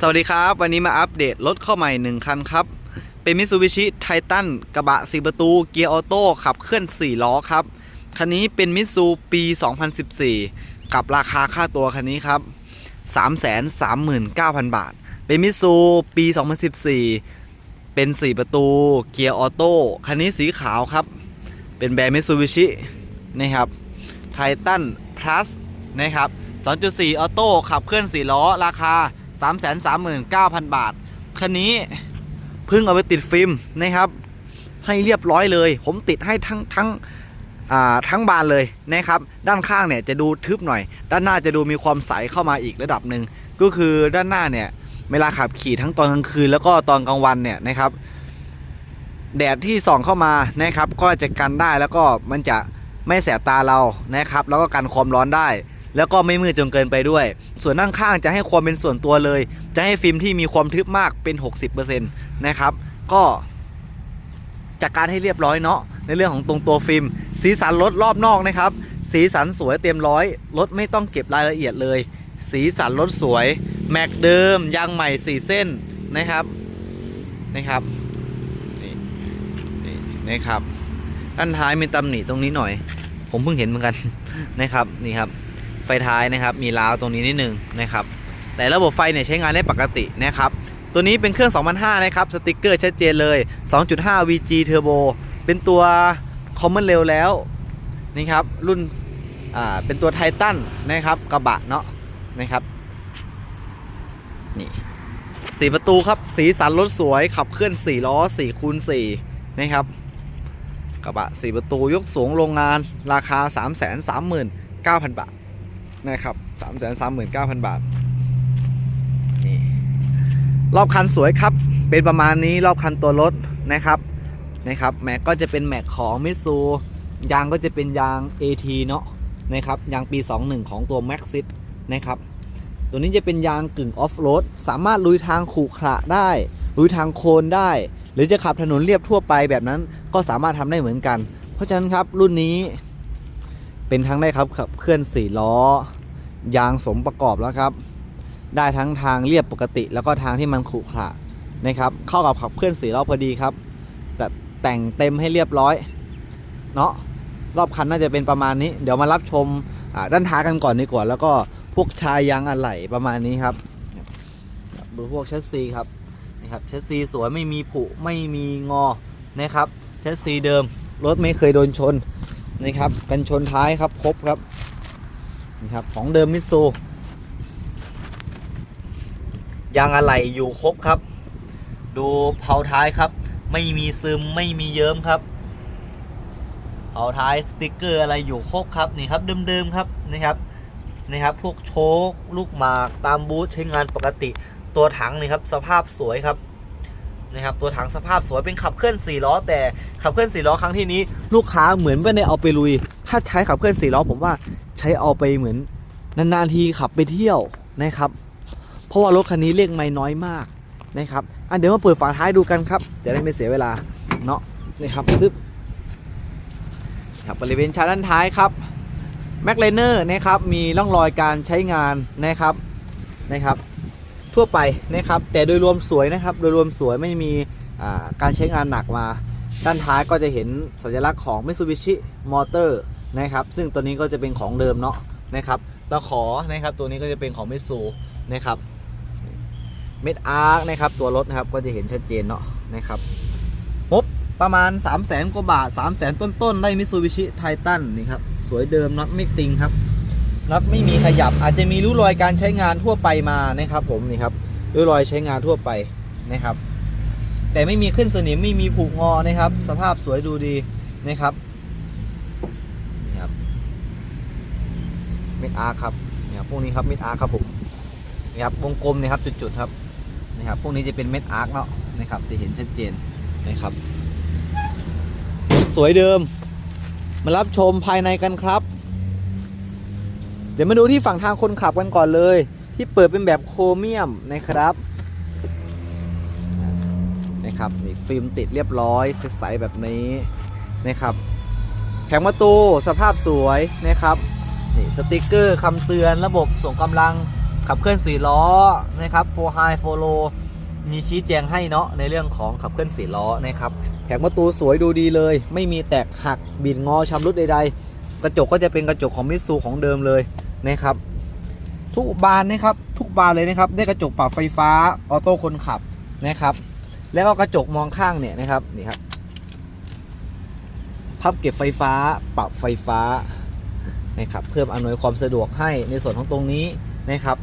สวัสดีครับ วันนี้มาอัปเดตรถเข้าใหม่ 1 คันครับ เป็น Mitsubishi Titan กระบะ 4 ประตู เกียร์ออโต้ขับเคลื่อน 4 ล้อครับ คันนี้เป็นมิ t ซูปี 2014 กับราคาค่าตัวคันนี้ครับ 339,000 บาท เป็นมิ t ซูปี 2014 เป็น 4 ประตู เกียร์ออโต้คันนี้สีขาวครับ เป็นแบรนด์ Mitsubishi นะครับ Titan Plus นะครับ 2.4 ออโต้ขับเคลื่อน 4 ล้อราคา 339,000 บาท คันนี้เพิ่งเอาไปติดฟิล์มนะครับ ให้เรียบร้อยเลย ผมติดให้ทั้งทั้งอ่าทั้งบานเลยนะครับ ด้านข้างเนี่ยจะดูทึบหน่อย ด้านหน้าจะดูมีความใสเข้ามาอีกระดับหนึ่งก็คือด้านหน้าเนี่ยเวลาขับขี่ทั้งตอนกลางคืนแล้วก็ตอนกลางวันเนี่ยนะครับ แดดที่ส่องเข้ามานะครับ ก็จะกันได้แล้วก็มันจะไม่แสบตาเรานะครับ แล้วก็กันความร้อนได้ แล้วก็ไม่มืดจนเกินไปด้วย ส่วนด้านข้างจะให้ความเป็นส่วนตัวเลย จะให้ฟิล์มที่มีความทึบมากเป็น 60%นะครับ ก็จัดการให้เรียบร้อยเนาะในเรื่องของตรงตัวฟิล์ม สีสันรถรอบนอกนะครับ สีสันสวยเต็มร้อยรถไม่ต้องเก็บรายละเอียดเลย สีสันรถสวย แม็กเดิมยางใหม่ 4 เส้นนะครับนะครับนี่นะครับด้านท้ายมีตำหนิตรงนี้หน่อย ผมเพิ่งเห็นเหมือนกันนะครับนี่ครับ ไฟท้ายนะครับ มีราวตรงนี้นิดนึงนะครับ แต่ระบบไฟเนี่ยใช้งานได้ปกตินะครับ ตัวนี้เป็นเครื่อง 2005 นะครับ สติกเกอร์ชัดเจนเลย 2.5 VG Turbo เป็นตัว Common Rail แล้วนี่ครับ รุ่น อ่า เป็นตัวไททันนะครับ กระบะเนาะนะครับ นี่สีประตูครับ สีสันรถสวยขับเคลื่อน 4 ล้อ4คูณ4นะครับ กระบะ 4 ประตูยกสูงโรงงานราคา 339,000 บาท นะครับ339,000บาทนี่รอบคันสวยครับ เป็นประมาณนี้รอบคันตัวรถนะครับนะครับแม็กก็จะเป็นแม็กของมิตซูยางก็จะเป็นยาง AT เนาะนะครับยางปี 21 ของตัว Maxit นะครับตัวนี้จะเป็นยางกึ่งออฟโรดสามารถลุยทางขรุขระได้ ลุยทางโคลนได้ หรือจะขับถนนเรียบทั่วไปแบบนั้นก็สามารถทำได้เหมือนกัน เพราะฉะนั้นครับรุ่นนี้ เป็นทั้งได้ครับขับเคลื่อน4ล้อยางสมประกอบแล้วครับ ได้ทั้งทางเรียบปกติ แล้วก็ทางที่มันขรุขระนะครับ เข้ากับขับเคลื่อน4ล้อพอดีครับ แต่แต่งเต็มให้เรียบร้อยเนาะรอบคันน่าจะเป็นประมาณนี้ เดี๋ยวมารับชมด้านท้ายกันก่อนดีกว่า แล้วก็พวกชายยางอะไหล่ประมาณนี้ครับดูพวกแชสซีครับนะครับแชสซีสวยไม่มีผุไม่มีงอนะครับแชสซีเดิมรถไม่เคยโดนชน นะครับกันชนท้ายครับครบครับนะครับของเดิมมิตซูยางอะไหล่อยู่ครบครับ ดูเผาท้ายครับ ไม่มีซึมไม่มีเยิ้มครับเอาท้ายสติกเกอร์อะไรอยู่ครบครับนี่ครับเดิมๆครับนะครับนี่ครับพวกโชคลูกหมากตามบูธใช้งานปกติตัวถังนี่ครับสภาพสวยครับ นะครับตัวถังสภาพสวยเป็นขับเคลื่อน4ล้อ แต่ขับเคลื่อน4ล้อครั้งที่นี้ ลูกค้าเหมือนไม่ได้เอาไปลุย ถ้าใช้ขับเคลื่อน4ล้อผมว่าใช้เอาไปเหมือนนานๆทีขับไปเที่ยวนะครับ เพราะว่ารถคันนี้เลขไม่น้อยมากนะครับอะเดี๋ยวมาเปิดฝาท้ายดูกันครับเดี๋ยวได้ไม่เสียเวลาเนาะนี่ครับปึ๊บครับบริเวณชานด้านท้ายครับแม็กไลเนอร์นะครับมีร่องรอยการใช้งานนะครับนะครับ ทั่วไปนะครับ แต่โดยรวมสวยนะครับ โดยรวมสวยไม่มีการใช้งานหนักมา ด้านท้ายก็จะเห็นสัญลักษณ์ของ Mitsubishi Motor นะครับ ซึ่งตัวนี้ก็จะเป็นของเดิมเนาะนะครับตะขอนะครับตัวนี้ก็จะเป็นของ Mitsu นะครับเม็ดอาร์นะครับตัวรถนะครับก็จะเห็นชัดเจนเนาะนะครับงบประมาณ 3 0 0แสนกว่าบาท 3 0 0แสนต้นๆ ได้มิ t ซูบิชิไททันนี่ครับ สวยเดิมน็อตไม่ติงครับ น็อตไม่มีขยับ อาจจะมีริ้วรอยการใช้งานทั่วไปมานะครับ ผมนี่ครับริ้วรอยใช้งานทั่วไปนะครับ แต่ไม่มีขึ้นสนิมไม่มีผุงอนะครับ สภาพสวยดูดีนะครับนี่ครับเม็ดอาร์ครับเนี่ยพวกนี้ครับเม็ดอาร์ครับผมนี่ครับวงกลมนี่ครับจุดๆครับนี่ครับพวกนี้จะเป็นเม็ดอาร์เนาะนะครับจะเห็นชัดเจนนะครับ สวยเดิม มารับชมภายในกันครับ เดี๋ยวมาดูที่ฝั่งทางคนขับกันก่อนเลย ที่เปิดเป็นแบบโครเมียมนะครับนะครับนี่ฟิล์มติดเรียบร้อยใสๆแบบนี้นะครับแผงประตูสภาพสวยนะครับนี่สติกเกอร์คำเตือนระบบส่งกำลังขับเคลื่อน4ล้อนะครับโฟไฮโฟโลมีชี้แจงให้เนาะในเรื่องของขับเคลื่อน4ล้อนะครับแผงประตูสวยดูดีเลย ไม่มีแตกหักบิดงอชำรุดใดๆ กระจกก็จะเป็นกระจกของมิตซูของเดิมเลย นะครับ ทุกบานนะครับ ทุกบานเลยนะครับ ได้กระจกปรับไฟฟ้าออโต้คนขับนะครับ แล้วก็กระจกมองข้างเนี่ยนะครับนี่ครับพับเก็บไฟฟ้าปรับไฟฟ้านะครับเพิ่มอำนวยความสะดวกให้ในส่วนของตรงนี้นะครับ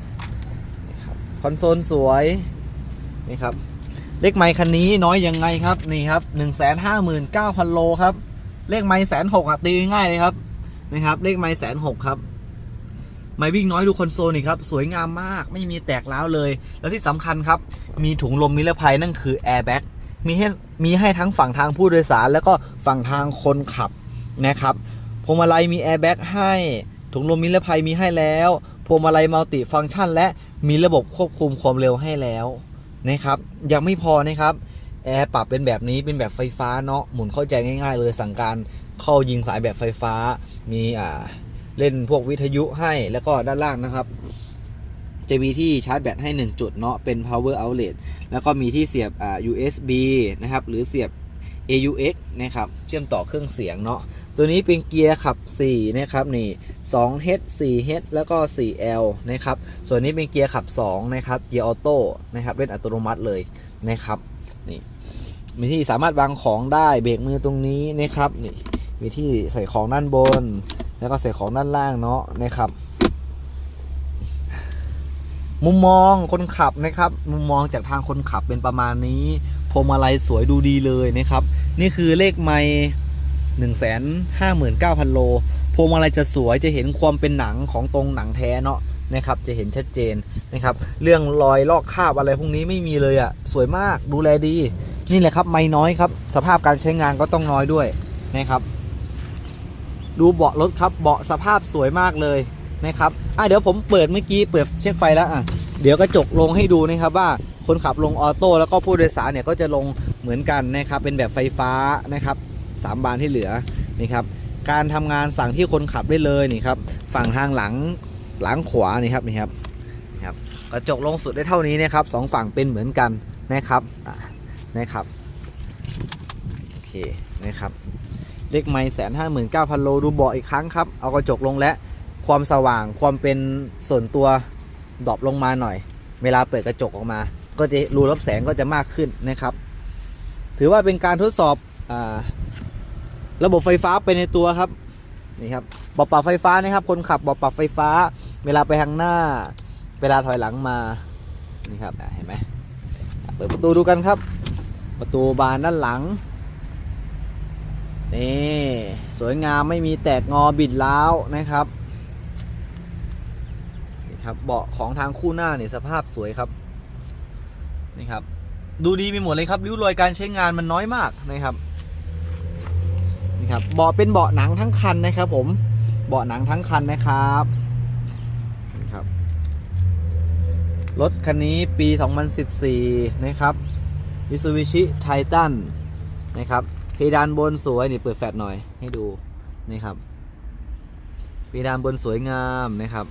นะครับคอนโซลสวยนะครับเลขไมค์คันนี้น้อยยังไงครับนี่ครับ1 5 9 0 0 0โลครับเลขไมค์แสนหกอะตีง่ายเลยครับนะครับเลขไมค์แสนหกครับ ไม่วิ่งน้อยดูคอนโซลนี่ครับ สวยงามมากไม่มีแตกร้าวเลย แล้วที่สำคัญครับ มีถุงลมนิรภัยนั่นคือแอร์แบ็กมีให้มีให้ทั้งฝั่งทางผู้โดยสาร แล้วก็ฝั่งทางคนขับนะครับพวงมาลัยมีแอร์แบ็กให้ ถุงลมนิรภัยมีให้แล้วพวงมาลัยมัลติฟังก์ชัน และมีระบบควบคุมความเร็วให้แล้วนะครับ ยังไม่พอนะครับแอร์ปรับเป็นแบบนี้เป็นแบบไฟฟ้าเนาะหมุนเข้าใจง่าย ๆ เลยสั่งการเข้ายิงสายแบบไฟฟ้ามีอ่า เล่นพวกวิทยุให้แล้วก็ด้านล่างนะครับ จะมีที่ชาร์จแบตให้ 1 จุดเนาะเป็น power outlet แล้วก็มีที่เสียบอ่า USB นะครับ หรือเสียบ AUX นะครับ เชื่อมต่อเครื่องเสียงเนาะ ตัวนี้เป็นเกียร์ขับ 4 นะครับนี่ 2H 4H แล้วก็ 4L นะครับ ส่วนนี้เป็นเกียร์ขับ 2 นะครับ เกียร์ออโต้นะครับเล่นอัตโนมัติเลยนะครับนี่มีที่สามารถวางของได้เบรกมือตรงนี้นะครับนี่ มีที่ใส่ของด้านบน แล้วก็ใส่ของด้านล่างเนาะนะครับ มุมมองคนขับนะครับ มุมมองจากทางคนขับเป็นประมาณนี้พวงมาลัยสวยดูดีเลยนะครับ นี่คือเลขไม่หนึ่งแสนห้าหมื่นเก้าพันโลพวงมาลัยจะสวยจะเห็นความเป็นหนังของตรงหนังแท้เนาะนะครับ จะเห็นชัดเจนนะครับ เรื่องรอยลอกคราบอะไรพวกนี้ไม่มีเลยอะ่ะ สวยมากดูแลดี นี่แหละครับ ไม่น้อยครับ สภาพการใช้งานก็ต้องน้อยด้วยนะครับ ดูเบาะรถครับเบาะสภาพสวยมากเลยนะครับอะเดี๋ยวผมเปิดเมื่อกี้เปิดเช็คไฟแล้วอะเดี๋ยวกระจกลงให้ดูนะครับว่าคนขับลงออโต้แล้วก็ผู้โดยสารเนี่ยก็จะลงเหมือนกันนะครับเป็นแบบไฟฟ้านะครับสามบานที่เหลือนี่ครับการทำงานสั่งที่คนขับได้เลยนี่ครับฝั่งทางหลังหลังขวานี่ครับนี่ครับครับกระจกลงสุดได้เท่านี้นะครับสองฝั่งเป็นเหมือนกันนะครับนะครับโอเคนะครับ เลขไม้แสนห้าหมื่นเก้าพันโลดูเบาะอีกครั้งครับ เอากระจกลงและความสว่างความเป็นส่วนตัวดรอปลงมาหน่อย เวลาเปิดกระจกออกมา ก็จะรูรับแสงก็จะมากขึ้นนะครับ ถือว่าเป็นการทดสอบอระบบไฟฟ้าไปในตัวครับนี่ครับบาะปรับไฟฟ้านะครับคนขับบาะปรับไฟฟ้า เวลาไปทางหน้า เวลาถอยหลังมานี่ครับเห็นไหมเปิดประตูดูกันครับ ประตูบานด้านหลัง นี่สวยงามไม่มีแตกงอบิดล้าวนะครับนี่ครับเบาะของทางคู่หน้าเนี่ยสภาพสวยครับนี่ครับ ดูดีไปหมดเลยครับริ้วรอยการใช้งานมันน้อยมากนะครับนี่ครับเบาะเป็นเบาะหนังทั้งคันนะครับ ผมเบาะหนังทั้งคันนะครับนี่ครับรถคันนี้ปี 2014 นะครับ Mitsubishi Titan นะครับ เพดานบนสวยนี่เปิดแฟลชหน่อยให้ดูนี่ครับเพดานบนสวยงามนะครับ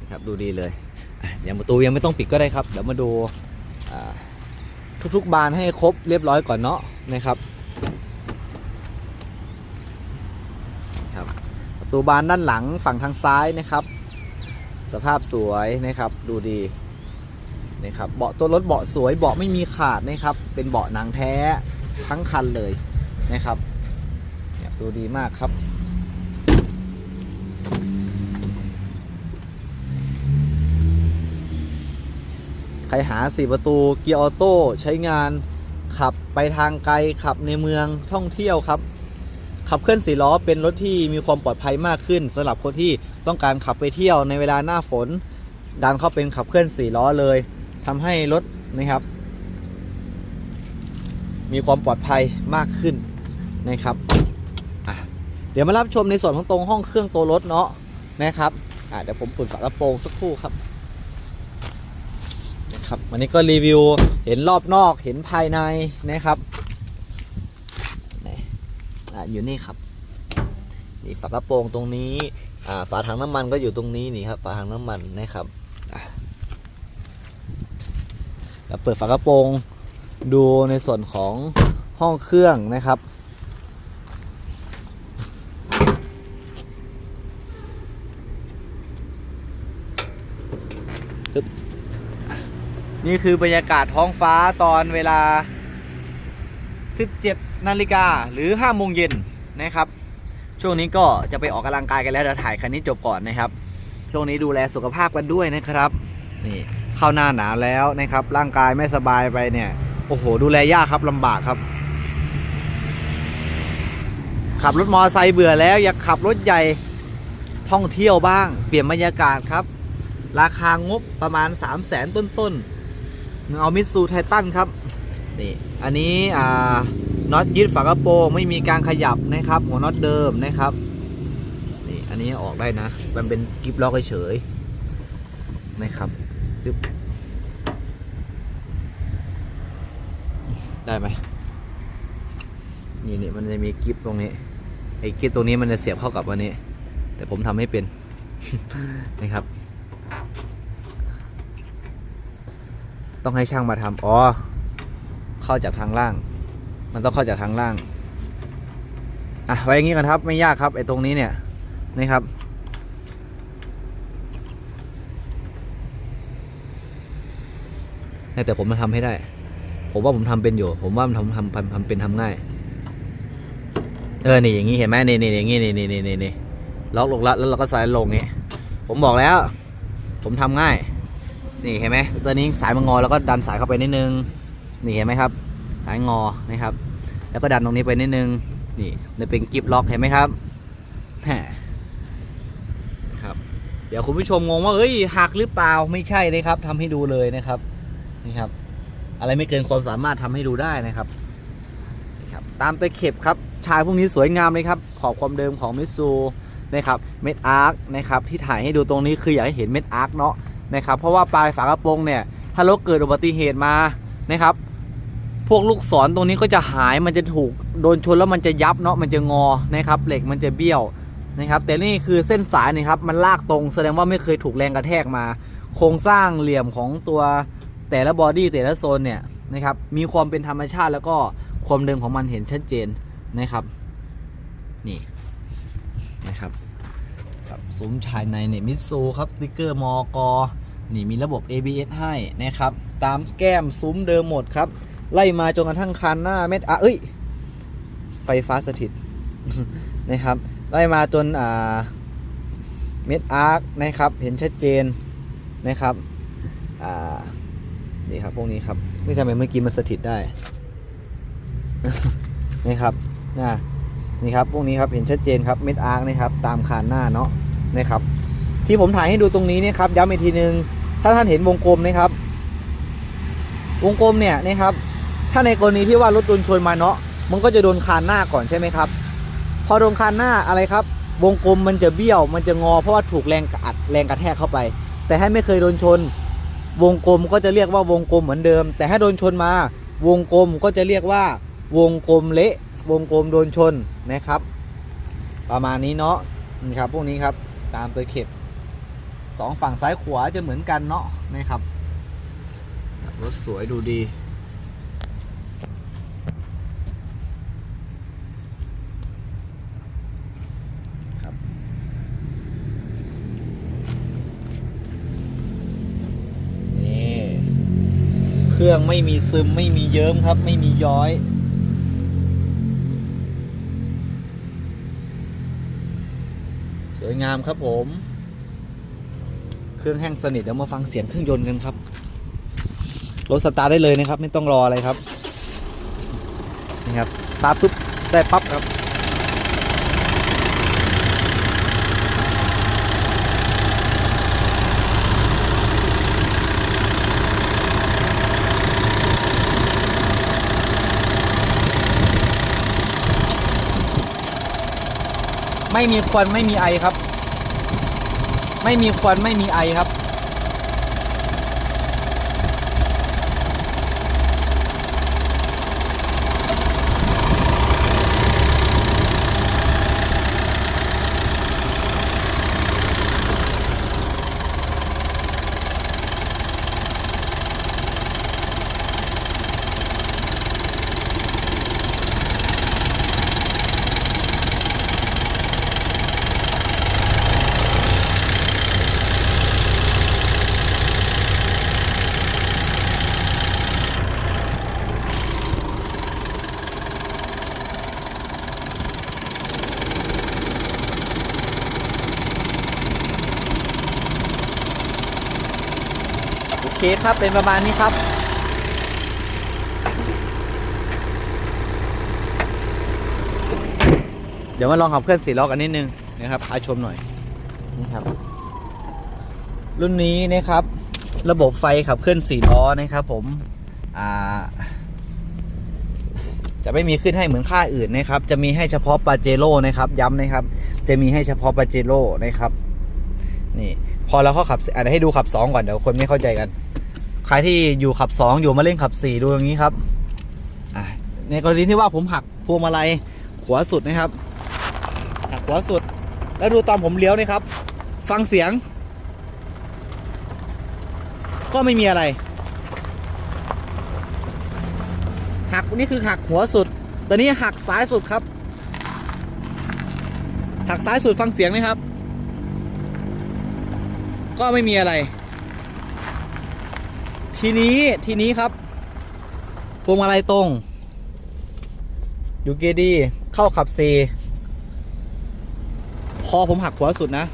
นะครับดูดีเลยอย่างประตูยังไม่ต้องปิดก็ได้ครับเดี๋ยวมาดูทุกๆบานให้ครบเรียบร้อยก่อนเนาะนะครับครับประตูบานด้านหลังฝั่งทางซ้ายนะครับ สภาพสวยนะครับดูดี นะครับเบาะตัวรถเบาะสวยเบาะไม่มีขาดนะครับ เป็นเบาะหนังแท้ทั้งคันเลยนะครับดูดีมากครับใครหาสี่ประตูเกียร์ออโต้ใช้งานขับไปทางไกลขับในเมืองท่องเที่ยวครับ ขับเคลื่อนสี่ล้อเป็นรถที่มีความปลอดภัยมากขึ้นสำหรับคนที่ต้องการขับไปเที่ยวในเวลาหน้าฝน ดันเข้าเป็นขับเคลื่อนสี่ล้อเลย ทำให้รถนะครับ มีความปลอดภัยมากขึ้นนะครับเดี๋ยวมารับชมในส่วนของตรงห้องเครื่องตัวรถเนาะนะครับเดี๋ยวผมปิดฝากระโปรงสักครู่ครับนะครับวันนี้ก็รีวิวเห็นรอบนอกเห็นภายในนะครับอยู่นี่ครับนี่ฝากระโปรงตรงนี้ฝาถังน้ำมันก็อยู่ตรงนี้นี่ครับฝาถังน้ำมันนะครับอะ แล้วเปิดฝากระโปรงดูในส่วนของห้องเครื่องนะครับ นี่คือบรรยากาศท้องฟ้าตอนเวลา 17นาฬิกาหรือ5โมงเย็นนะครับ ช่วงนี้ก็จะไปออกกำลังกายกันแล้วเดี๋ยวถ่ายคันนี้จบก่อนนะครับ ช่วงนี้ดูแลสุขภาพกันด้วยนะครับ นี่ เข้าหน้าหนาวแล้วนะครับ ร่างกายไม่สบายไปเนี่ย โอ้โห ดูแลยากครับลำบากครับ ขับรถมอเตอร์ไซค์เบื่อแล้ว อยากขับรถใหญ่ท่องเที่ยวบ้าง เปลี่ยนบรรยากาศครับ ราคางบประมาณ 3 0 0แสนต้นๆเอามิตซูไททันครับนี่อันนี้อ่าน็อตยึดฝากระโปรงไม่มีการขยับนะครับ หัวน็อตเดิมนะครับนี่อันนี้ออกได้นะ มันเป็นกิฟล็อกเฉยๆนะครับ ปึ๊บได้ไหมนี่นี่มันจะมีกิฟตรงนี้ ไอ้กิฟตรงนี้มันจะเสียบเข้ากับอันนี้ แต่ผมทำให้เป็นนะครับ ต้องให้ช่างมาทำอ๋อ เข้าจากทางล่าง มันต้องเข้าจากทางล่าง อะ ไว้อย่างนี้ก่อนครับ ไม่ยากครับ ไอ้ตรงนี้เนี่ยนี่ครับ แต่ผมมาทำให้ได้ ผมว่าผมทำเป็นอยู่ ผมว่ามันทำทำทำทำเป็นทำง่าย เออ นี่อย่างนี้เห็นไหมนี่นี่อย่างนี้นี่นี่นี่นี่นี่ล็อกลงละแล้วเราก็สายลงนี้ย ผมบอกแล้ว ผมทำง่าย นี่เห็นไหมตัวนี้สายมันงอแล้วก็ดันสายเข้าไปนิดนึง นี่เห็นไหมครับ สายงอนะครับ แล้วก็ดันตรงนี้ไปนิดนึง นี่จะเป็นกิฟล็อกเห็นไหมครับแหมครับ เดี๋ยวคุณผู้ชมงงว่าเอ้ยหักหรือเปล่าไม่ใช่เลยครับทำให้ดูเลยนะครับ นี่ครับ อะไรไม่เกินความสามารถทำให้ดูได้นะครับนี่ครับ ตามตะเข็บครับ ชายพวกนี้สวยงามเลยครับ ขอบความเดิมของมิซูนะครับเม็ดอาร์คนะครับที่ถ่ายให้ดูตรงนี้คืออยากให้เห็นเม็ดอาร์คเนาะนะครับเพราะว่าปลายฝากระโปรงเนี่ยถ้ารถเกิดอุบัติเหตุมานะครับ พวกลูกศรตรงนี้ก็จะหายมันจะถูกโดนชนแล้วมันจะยับเนาะมันจะงอนะครับเหล็กมันจะเบี้ยวนะครับ แต่นี่คือเส้นสายนี่ครับมันลากตรงแสดงว่าไม่เคยถูกแรงกระแทกมา โครงสร้างเหลี่ยมของตัว แต่ละบอดี้แต่ละโซนเนี่ยนะครับมีความเป็นธรรมชาติแล้วก็ความเดิมของมันเห็นชัดเจนนะครับนี่นะครับครับซุ้มชายในเนี่ยมิตซูครับติ๊กเกอร์มอกนี่มีระบบ ABS ให้นะครับ ตามแก้มซุ้มเดิมหมดครับ ไล่มาจนกระทั่งคันหน้าเม็ดอะเอ้ย ไฟฟ้าสถิตนะครับ ไล่มาจนอ่าเม็ดอาร์คนะครับ เห็นชัดเจนนะครับอ่า นี่ครับพวกนี้ครับนี่ทำไมเมื่อกี้มันสถิตได้นี่ครับนะนี่ครับพวกนี้ครับเห็นชัดเจนครับเม็ดอาร์คนะครับตามคานหน้าเนาะนะครับ ที่ผมถ่ายให้ดูตรงนี้นะครับย้ำอีกทีนึง ถ้าท่านเห็นวงกลมนะครับ วงกลมเนี่ยนะครับ ถ้าในกรณีที่ว่ารถโดนชนมาเนาะมันก็จะโดนคานหน้าก่อนใช่ไหมครับ พอโดนคานหน้าอะไรครับ วงกลมมันจะเบี้ยวมันจะงอเพราะว่าถูกแรงอัดแรงกระแทกเข้าไป แต่ให้ไม่เคยโดนชน วงกลมก็จะเรียกว่าวงกลมเหมือนเดิม แต่ถ้าโดนชนมา วงกลมก็จะเรียกว่า วงกลมเละวงกลมโดนชนนะครับ ประมาณนี้เนาะนี่ครับพวกนี้ครับตามตัวเข็บสองฝั่งซ้ายขวาจะเหมือนกันเนาะนะครับรถสวยดูดี ไม่มีซึมไม่มีเยิ้มครับ ไม่มีย้อย สวยงามครับผม เครื่องแห้งสนิทเดี๋ยวมาฟังเสียงเครื่องยนต์กันครับรถสตาร์ทได้เลยนะครับ ไม่ต้องรออะไรครับ นี่ครับสตาร์ทปุ๊บได้ปั๊บครับ ไม่มีควันไม่มีไอครับ ไม่มีควันไม่มีไอครับ คครับ เป็นประมาณนี้ครับ เดี๋ยวมาลองขับเคลื่อนสี่ล้อกันนิดนึงนะครับพาชมหน่อยนี่ครับ รุ่นนี้นะครับ ระบบไฟขับเคลื่อนสี่ล้อนะครับ ผมอ่าจะไม่มีขึ้นให้เหมือนค่าอื่นนะครับ จะมีให้เฉพาะปาเจโร่นะครับ ย้ำนะครับ จะมีให้เฉพาะปาเจโร่นะครับ นี่ พอเราเข้าขับอาจจะให้ดูขับ 2 ก่อนเดี๋ยวคนไม่เข้าใจกัน ใครที่อยู่ขับ 2 อยู่มาเล่นขับ 4 ดูอย่างนี้ครับในกรณีที่ว่าผมหักพวงมาลัยขวาสุดนะครับหักขวาสุด แล้วดูตอนผมเลี้ยวนี่ครับ ฟังเสียง ก็ไม่มีอะไร หักนี่คือหักหัวสุดตอนนี้หักซ้ายสุดครับ หักซ้ายสุดฟังเสียงไหมครับ ก็ไม่มีอะไร ทีนี้ทีนี้ครับพวงมาลัยตรง อยู่เกียร์ดีเข้าขับเซพอผมหักขวาสุดนะ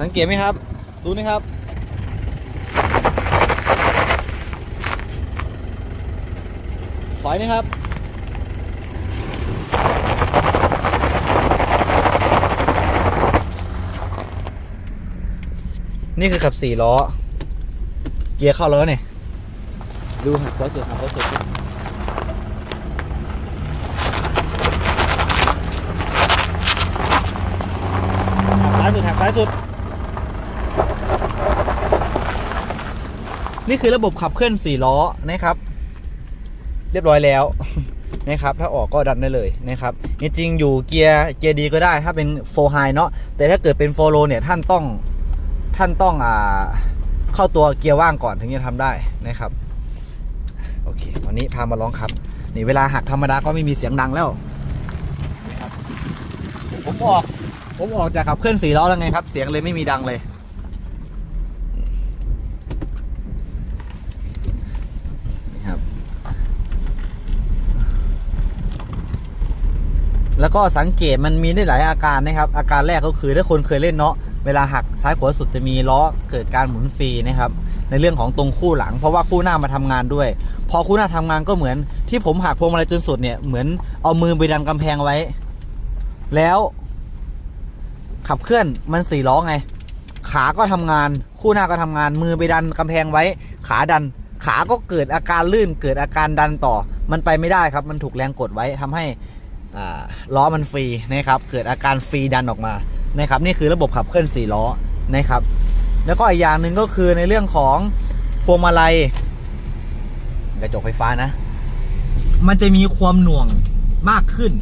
สังเกตไหมครับ ดูนะครับ ถอยนะครับ นี่คือขับสี่ล้อ เกียร์เข้าแล้วเนี่ยดูหักขวาสุดหักขวาสุดหักซ้ายสุดหักซ้ายสุด นี่คือระบบขับเคลื่อนสี่ล้อนะครับ เรียบร้อยแล้วนะครับ ถ้าออกก็ดันได้เลยนะครับ จริงๆอยู่เกียร์เกียร์ดีก็ได้ ถ้าเป็นโฟไฮเนาะแต่ถ้าเกิดเป็นโฟโลเนี่ยท่านต้อง ท่านต้องอ่าเข้าตัวเกียร์ว่างก่อนถึงจะทำได้นะครับ โอเค วันนี้พามาลองขับ นี่เวลาหักธรรมดาก็ไม่มีเสียงดังแล้วนะครับผมออกผมออกจากขับเคลื่อนสี่ล้อแล้วไงครับ เสียงเลยไม่มีดังเลย นี่ครับ แล้วก็สังเกตมันมีได้หลายอาการนะครับ อาการแรกก็คือถ้าคนเคยเล่นเนาะ เวลาหักซ้ายขวาสุดจะมีล้อเกิดการหมุนฟรีนะครับในเรื่องของตรงคู่หลัง เพราะว่าคู่หน้ามาทำงานด้วย พอคู่หน้าทำงานก็เหมือนที่ผมหักพวงมาลัยจนสุดเนี่ยเหมือนเอามือไปดันกำแพงไว้ แล้วขับเคลื่อนมันสี่ล้อไง ขาก็ทำงาน คู่หน้าก็ทำงาน มือไปดันกำแพงไว้ ขาดัน ขาก็เกิดอาการลื่น เกิดอาการดันต่อ มันไปไม่ได้ครับ มันถูกแรงกดไว้ทำให้ล้อมันฟรีนะครับ เกิดอาการฟรีดันออกมา นะครับนี่คือระบบขับเคลื่อนสี่ล้อนะครับ แล้วก็อีกอย่างหนึ่งก็คือในเรื่องของพวงมาลัยกระจกไฟฟ้านะ มันจะมีความหน่วงมากขึ้น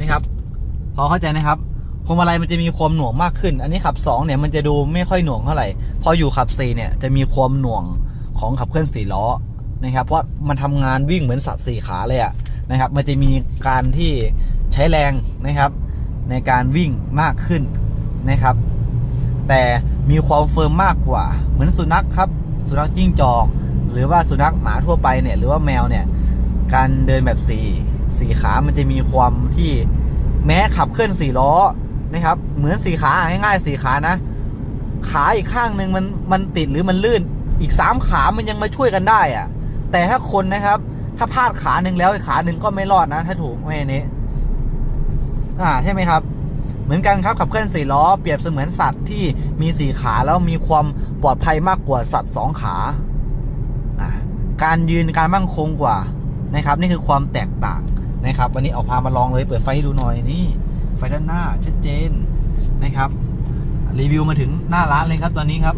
นะครับ พอเข้าใจนะครับพวงมาลัยมันจะมีความหน่วงมากขึ้น อันนี้ขับ2เนี่ยมันจะดูไม่ค่อยหน่วงเท่าไหร่ พออยู่ขับ4เนี่ยจะมีความหน่วงของขับเคลื่อนสี่ล้อนะครับ เพราะมันทำงานวิ่งเหมือนสัตว์สี่ขาเลยอะนะครับ มันจะมีการที่ใช้แรงนะครับ ในการวิ่งมากขึ้นนะครับ แต่มีความเฟิร์มมากกว่า เหมือนสุนัขครับ สุนัขจิ้งจอก หรือว่าสุนัขหมาทั่วไปเนี่ยหรือว่าแมวเนี่ยการเดินแบบสี่สี่ขา มันจะมีความที่แม้ขับเคลื่อนสี่ล้อนะครับ เหมือนสี่ขาง่ายๆสี่ขานะ ขาอีกข้างหนึ่งมันมันติดหรือมันลื่น อีกสามขามันยังมาช่วยกันได้อะแต่ถ้าคนนะครับ ถ้าพลาดขาหนึ่งแล้วขาหนึ่งก็ไม่รอดนะ ถ้าถูกไม่เนี้ อ่าใช่ไหมครับ เหมือนกันครับขับเคลื่อนสี่ล้อเปรียบเสมือนสัตว์ที่มีสี่ขาแล้วมีความปลอดภัยมากกว่าสัตว์สองขาอ่าการยืนการมั่งคงกว่านะครับ นี่คือความแตกต่างนะครับ วันนี้ออกพามาลองเลยเปิดไฟดูหน่อยนี่ไฟด้านหน้าชัดเจนนะครับ รีวิวมาถึงหน้าร้านเลยครับตอนนี้ครับ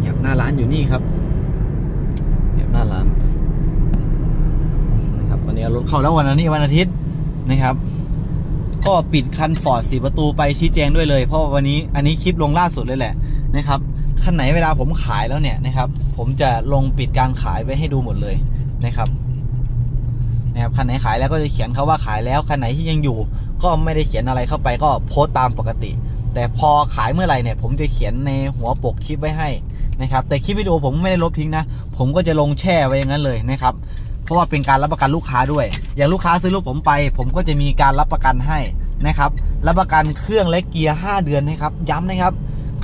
หยียบหน้าร้านอยู่นี่ครับหยียบหน้าร้านนะครับวันนี้รถเข้าแล้ววันนี้วันอาทิตย์ นะครับ ก็ปิดคันฟอร์ดสีประตูไปชี้แจงด้วยเลย เพราะวันนี้อันนี้คลิปลงล่าสุดเลยแหละนะครับคันไหนเวลาผมขายแล้วเนี่ยนะครับ ผมจะลงปิดการขายไว้ให้ดูหมดเลยนะครับนะครับคันไหนขายแล้วก็จะเขียนเขาว่าขายแล้วคันไหนที่ยังอยู่ ก็ไม่ได้เขียนอะไรเข้าไปก็โพสต์ตามปกติ แต่พอขายเมื่อไหร่เนี่ย ผมจะเขียนในหัวปกคลิปไว้ให้นะครับ แต่คลิปวิดีโอผมไม่ได้ลบทิ้งนะ ผมก็จะลงแช่ไว้อย่างนั้นเลยนะครับ เพราะว่าเป็นการรับประกันลูกค้าด้วย อย่างลูกค้าซื้อรถผมไป ผมก็จะมีการรับประกันให้นะครับ รับประกันเครื่องและเกียร์ 5 เดือนนะครับ ย้ำนะครับ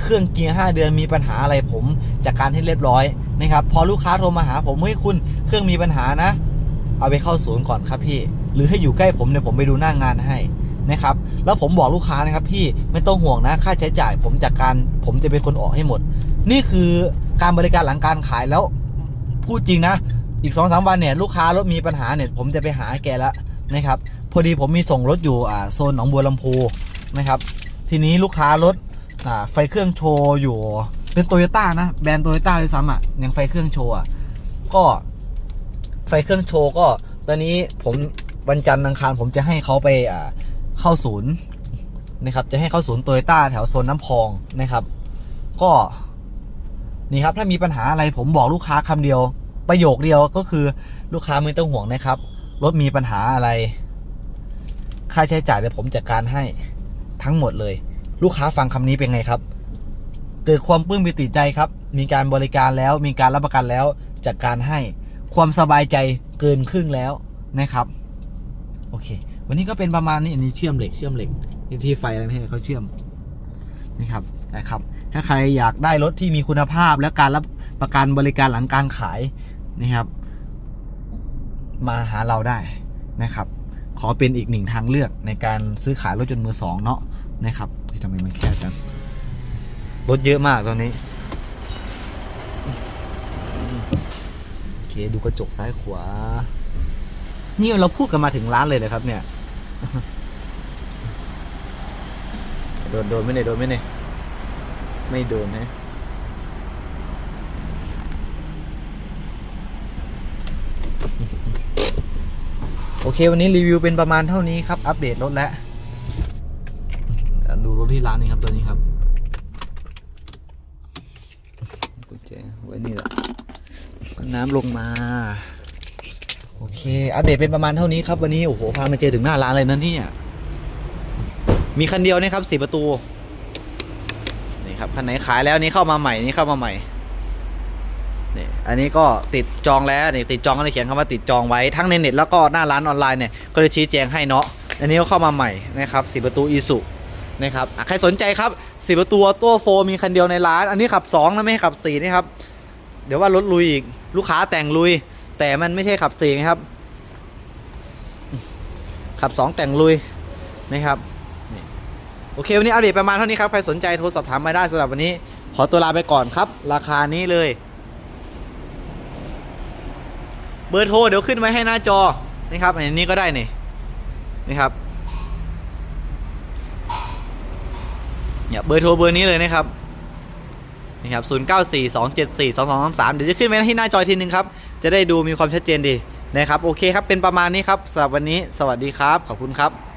เครื่องเกียร์ 5 เดือนมีปัญหาอะไรผมจัดการให้เรียบร้อยนะครับ พอลูกค้าโทรมาหาผมเฮ้ยคุณเครื่องมีปัญหานะ เอาไปเข้าศูนย์ก่อนครับพี่ หรือให้อยู่ใกล้ผมเนี่ยผมไปดูหน้างงานให้นะครับ แล้วผมบอกลูกค้านะครับพี่ไม่ต้องห่วงนะ ค่าใช้จ่าย ผมจัดการผมจะเป็นคนออกให้หมด นี่คือการบริการหลังการขายแล้วพูดจริงนะ อีกสองสามวันเนี่ยลูกค้ารถมีปัญหาเนี่ยผมจะไปหาแกแล้วนะครับ พอดีผมมีส่งรถอยู่อ่าโซนหนองบัวลำพูนะครับ ทีนี้ลูกค้ารถอ่าไฟเครื่องโชว์อยู่เป็นโตโยต้านะแบรนด์โตโยต้าด้วยซ้ำอะยังไฟเครื่องโชว์อะก็ไฟเครื่องโชว์ก็ ตอนนี้ผมวันจันทร์อังคารผมจะให้เขาไปอ่าเข้าศูนย์นะครับ จะให้เข้าศูนย์โตโยต้าแถวโซนน้ำพองนะครับ ก็นี่ครับถ้ามีปัญหาอะไรผมบอกลูกค้าคำเดียว ประโยคเดียวก็คือลูกค้าไม่ต้องห่วงนะครับ รถมีปัญหาอะไร ค่าใช้จ่ายเดี๋ยวผมจัดการให้ทั้งหมดเลย ลูกค้าฟังคำนี้เป็นไงครับ เกิดความปลื้มปิติใจครับ มีการบริการแล้วมีการรับประกันแล้วจัดการให้ ความสบายใจเกินครึ่งแล้วนะครับ โอเค วันนี้ก็เป็นประมาณนี้อันนี้เชื่อมเหล็กเชื่อมเหล็กที่ไฟอะไรไม่ให้เขาเชื่อมนะครับนะครับ ถ้าใครอยากได้รถที่มีคุณภาพและการรับประกันบริการหลังการขาย นะครับ มาหาเราได้นะครับ ขอเป็นอีกหนึ่งทางเลือกในการซื้อขายรถยนต์มือสองเนาะนะครับทำไมมันแคบจังรถเยอะมากตอนนี้โอเคดูกระจกซ้ายขวา นี่เราพูดกันมาถึงร้านเลยเลยครับ เนี่ยโดนโดนไม่เนี่ยโดนไม่เนี่ยไม่โดนนะ อเควันนี้รีวิวเป็นประมาณเท่านี้ครับ อัปเดตรถแล้วเดี๋ยวดูรถที่ร้านนี้ครับตัวนี้ครับกุญแจไว้นี่แหละน้ำลงมา โอเค อัปเดตเป็นประมาณเท่านี้ครับ วันนี้โอ้โหพามาเจอถึงหน้าร้านเลยนะเนี่ยมีคันเดียวนะครับสี่ประตูนี่ครับคันไหนขายแล้วนี่เข้ามาใหม่นี่เข้ามาใหม่นี่ อันนี้ก็ติดจองแล้วนี่ติดจองก็เลยเขียนคำว่าติดจองไว้ทั้งในเน็ตแล้วก็หน้าร้านออนไลน์เนี่ยก็เลยชี้แจงให้เนาะอันนี้ก็เข้ามาใหม่นะครับสีประตูอีสุนะครับใครสนใจครับสีประตูตัวโฟมีคันเดียวในร้าน อันนี้ขับสองนะไม่ให้ขับสี่นี่ครับเดี๋ยวว่ารถลุยอีกลูกค้าแต่งลุย แต่มันไม่ใช่ขับสี่นะครับขับสองแต่งลุยนะครับโอเค วันนี้อัปเดตประมาณเท่านี้ครับ ใครสนใจโทรสอบถามมาได้สำหรับวันนี้ ขอตัวลาไปก่อนครับ ราคานี้เลย เบอร์โทรเดี๋ยวขึ้นไว้ให้หน้าจอนะครับอันนี้ก็ได้นี่นะครับเนี่ยเบอร์โทรเบอร์นี้เลยนะครับนี่ครับ 0 9 4 2 7 4 2 2 3 3 เดี๋ยวจะขึ้นไว้ที่หน้าจอทีนึงครับ จะได้ดูมีความชัดเจนดีนะครับ โอเคครับ เป็นประมาณนี้ครับสำหรับวันนี้ สวัสดีครับ ขอบคุณครับ